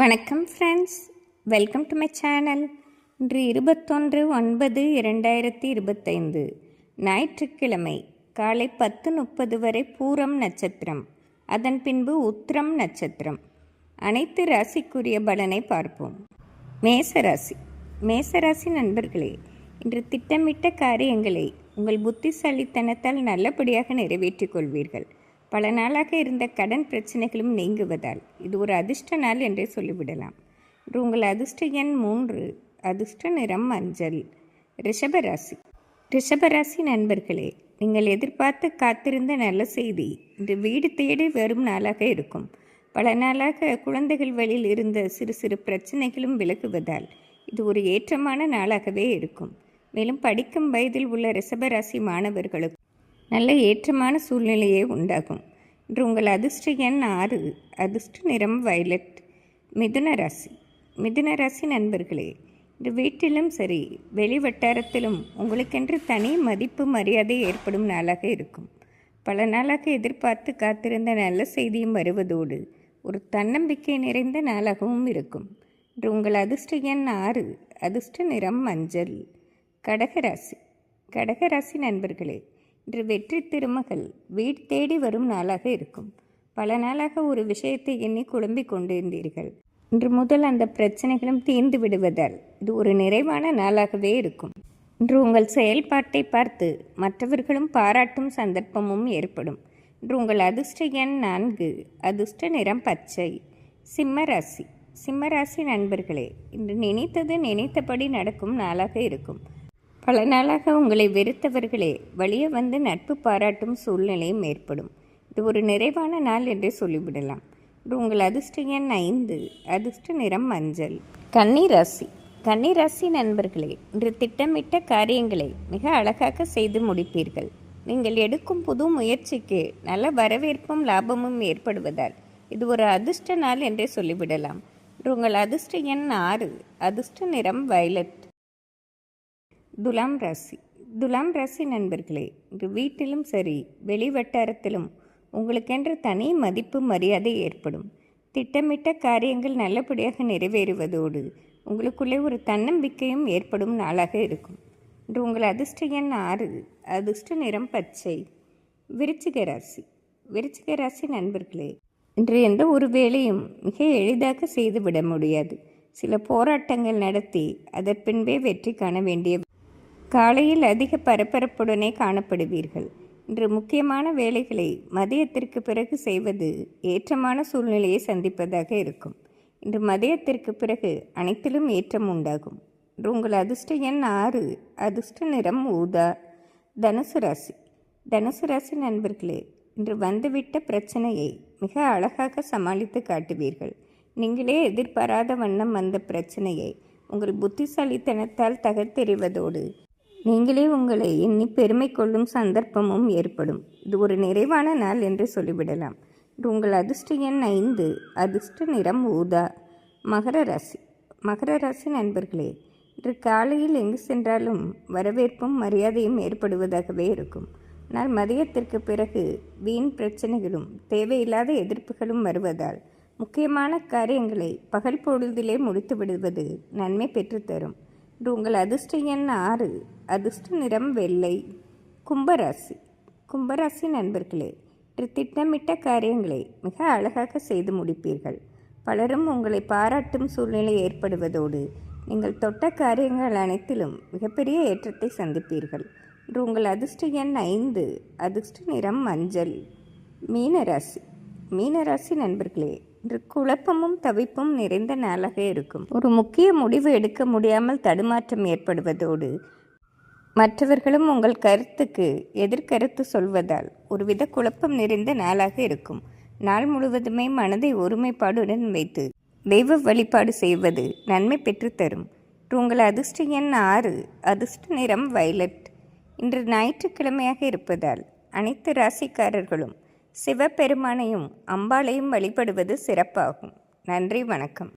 வணக்கம் friends welcome to my channel இன்று இருபத்தொன்று ஒன்பது இரண்டாயிரத்தி இருபத்தைந்து. ஞாயிற்றுக்கிழமை காலை பத்து முப்பது வரை பூரம் நட்சத்திரம். அதன் பின்பு உத்திரம் நட்சத்திரம். அனைத்து ராசிக்குரிய பலனை பார்ப்போம். மேசராசி. மேசராசி நண்பர்களே இன்று திட்டமிட்ட காரியங்களை உங்கள் புத்திசாலித்தனத்தால் நல்லபடியாக நிறைவேற்றிக் கொள்வீர்கள். பல நாளாக இருந்த கடன் பிரச்சனைகளும் நீங்குவதால் இது ஒரு அதிர்ஷ்ட நாள் என்றே சொல்லிவிடலாம். இன்று உங்கள் அதிர்ஷ்ட எண் மூன்று. அதிர்ஷ்ட நிறம் மஞ்சள். ரிஷபராசி ரிஷபராசி நண்பர்களே நீங்கள் எதிர்பார்த்து காத்திருந்த நல்ல செய்தி இன்று வீடு தேடி வரும் நாளாக இருக்கும். பல நாளாக குழந்தைகள் வழியில் இருந்த சிறு சிறு பிரச்சனைகளும் விலகுவதால் இது ஒரு ஏற்றமான நாளாகவே இருக்கும். மேலும் படிக்கும் வயதில் உள்ள ரிஷபராசி மாணவர்களுக்கு நல்ல ஏற்றமான சூழ்நிலையே உண்டாகும். இன்று உங்கள் அதிர்ஷ்ட எண் ஆறு. அதிர்ஷ்ட நிறம் வயலட். மிதுன ராசி. மிதுன ராசி நண்பர்களே இன்று வீட்டிலும் சரி வெளி வட்டாரத்திலும் உங்களுக்கென்று தனி மதிப்பு மரியாதை ஏற்படும் நாளாக இருக்கும். பல நாளாக எதிர்பார்த்து காத்திருந்த நல்ல செய்தியும் வருவதோடு ஒரு தன்னம்பிக்கை நிறைந்த நாளாகவும் இருக்கும். இன்று உங்கள் அதிர்ஷ்ட எண் ஆறு. அதிர்ஷ்ட நிறம் மஞ்சள். கடகராசி கடகராசி நண்பர்களே இன்று வெற்றி திருமகள் வீடு தேடி வரும் நாளாக இருக்கும். பல நாளாக ஒரு விஷயத்தை எண்ணி குழம்பிக் கொண்டிருந்தீர்கள். இன்று முதல் அந்த பிரச்சனைகளும் தீர்ந்து விடுவதால் இது ஒரு நிறைவான நாளாகவே இருக்கும். இன்று உங்கள் செயல்பாட்டை பார்த்து மற்றவர்களும் பாராட்டும் சந்தர்ப்பமும் ஏற்படும். இன்று உங்கள் அதிர்ஷ்ட எண் நான்கு அதிர்ஷ்ட நிறம் பச்சை சிம்மராசி சிம்மராசி நண்பர்களே இன்று நினைத்தது நினைத்தபடி நடக்கும் நாளாக இருக்கும். பல நாளாக உங்களை வெறுத்தவர்களே வழியே வந்து நட்பு பாராட்டும் சூழ்நிலையும் ஏற்படும். இது ஒரு நிறைவான நாள் என்றே சொல்லிவிடலாம். இது உங்கள் அதிர்ஷ்ட எண் ஐந்து அதிர்ஷ்ட நிறம் மஞ்சள். கன்னிராசி. கன்னிராசி நண்பர்களே இன்று திட்டமிட்ட காரியங்களை மிக அழகாக செய்து முடிப்பீர்கள். நீங்கள் எடுக்கும் புது முயற்சிக்கு நல்ல வரவேற்பும் லாபமும் ஏற்படுவதால் இது ஒரு அதிர்ஷ்ட நாள் என்றே சொல்லிவிடலாம். உங்கள் அதிர்ஷ்ட எண் ஆறு அதிர்ஷ்ட நிறம் வயலட். துலாம் ராசி. துலாம் ராசி நண்பர்களே இன்று வீட்டிலும் சரி வெளி வட்டாரத்திலும் உங்களுக்கென்று தனி மதிப்பு மரியாதை ஏற்படும். திட்டமிட்ட காரியங்கள் நல்லபடியாக நிறைவேறுவதோடு உங்களுக்குள்ளே ஒரு தன்னம்பிக்கையும் ஏற்படும் நாளாக இருக்கும். இன்று உங்கள் அதிர்ஷ்ட எண் ஆறு அதிர்ஷ்ட நிறம் பச்சை. விருச்சிக ராசி. விருச்சிக ராசி நண்பர்களே இன்று எந்த ஒரு வேலையும் மிக எளிதாக செய்துவிட முடியாது. சில போராட்டங்கள் நடத்தி அதற்பின்பே வெற்றி காண வேண்டிய காலையில் அதிக பரபரப்புடனே காணப்படுவீர்கள். இன்று முக்கியமான வேலைகளை மதியத்திற்கு பிறகு செய்வது ஏற்றமான சூழ்நிலையை சந்திப்பதாக இருக்கும். இன்று மதியத்திற்கு பிறகு அனைத்திலும் ஏற்றம் உண்டாகும். இன்று உங்கள் அதிர்ஷ்ட எண் ஆறு அதிர்ஷ்ட நிறம் ஊதா தனுசு ராசி. தனுசு ராசி நண்பர்களே இன்று வந்துவிட்ட பிரச்சனையை மிக அழகாக சமாளித்து காட்டுவீர்கள். நீங்களே எதிர்பாராத வண்ணம் வந்த பிரச்சனையை உங்கள் புத்திசாலித்தனத்தால் தகர்த்தெறிவதோடு நீங்களே உங்களை எண்ணி பெருமை கொள்ளும் சந்தர்ப்பமும் ஏற்படும். இது ஒரு நிறைவான நாள் என்று சொல்லிவிடலாம். இது உங்கள் அதிர்ஷ்ட எண் ஐந்து அதிர்ஷ்ட நிறம் ஊதா மகர ராசி. மகர ராசி நண்பர்களே இன்று காலையில் எங்கு சென்றாலும் வரவேற்பும் மரியாதையும் ஏற்படுவதாகவே இருக்கும். ஆனால் மதியத்திற்கு பிறகு வீண் பிரச்சனைகளும் தேவையில்லாத எதிர்ப்புகளும் வருவதால் முக்கியமான காரியங்களை பகல் பொழுதிலே முடித்து விடுவது நன்மை பெற்றுத்தரும் இன்று உங்கள் அதிர்ஷ்ட எண் ஆறு. அதிர்ஷ்ட நிறம் வெள்ளை. கும்பராசி. கும்பராசி நண்பர்களே இன்று திட்டமிட்ட காரியங்களை மிக அழகாக செய்து முடிப்பீர்கள். பலரும் உங்களை பாராட்டும் சூழ்நிலை ஏற்படுவதோடு நீங்கள் தொட்ட காரியங்கள் அனைத்திலும் மிகப்பெரிய ஏற்றத்தை சந்திப்பீர்கள். இன்று உங்கள் அதிர்ஷ்ட எண் ஐந்து. அதிர்ஷ்ட நிறம் மஞ்சள். மீனராசி. மீனராசி நண்பர்களே இன்று குழப்பமும் தவிப்பும் நிறைந்த நாளாக இருக்கும். ஒரு முக்கிய முடிவு எடுக்க முடியாமல் தடுமாற்றம் ஏற்படுவதோடு மற்றவர்களும் உங்கள் கருத்துக்கு எதிர்கருத்து சொல்வதால் ஒருவித குழப்பம் நிறைந்த நாளாக இருக்கும். நாள் முழுவதுமே மனதை ஒருமைப்பாடுடன் வைத்து தெய்வ வழிபாடு செய்வது நன்மை பெற்றுத்தரும் உங்கள் அதிர்ஷ்ட எண் ஆறு அதிர்ஷ்ட நிறம் வயலட். இன்று ஞாயிற்றுக்கிழமையாக இருப்பதால் அனைத்து ராசிக்காரர்களும் சிவபெருமானையும் அம்பாளையும் வழிபடுவது சிறப்பாகும். நன்றி வணக்கம்.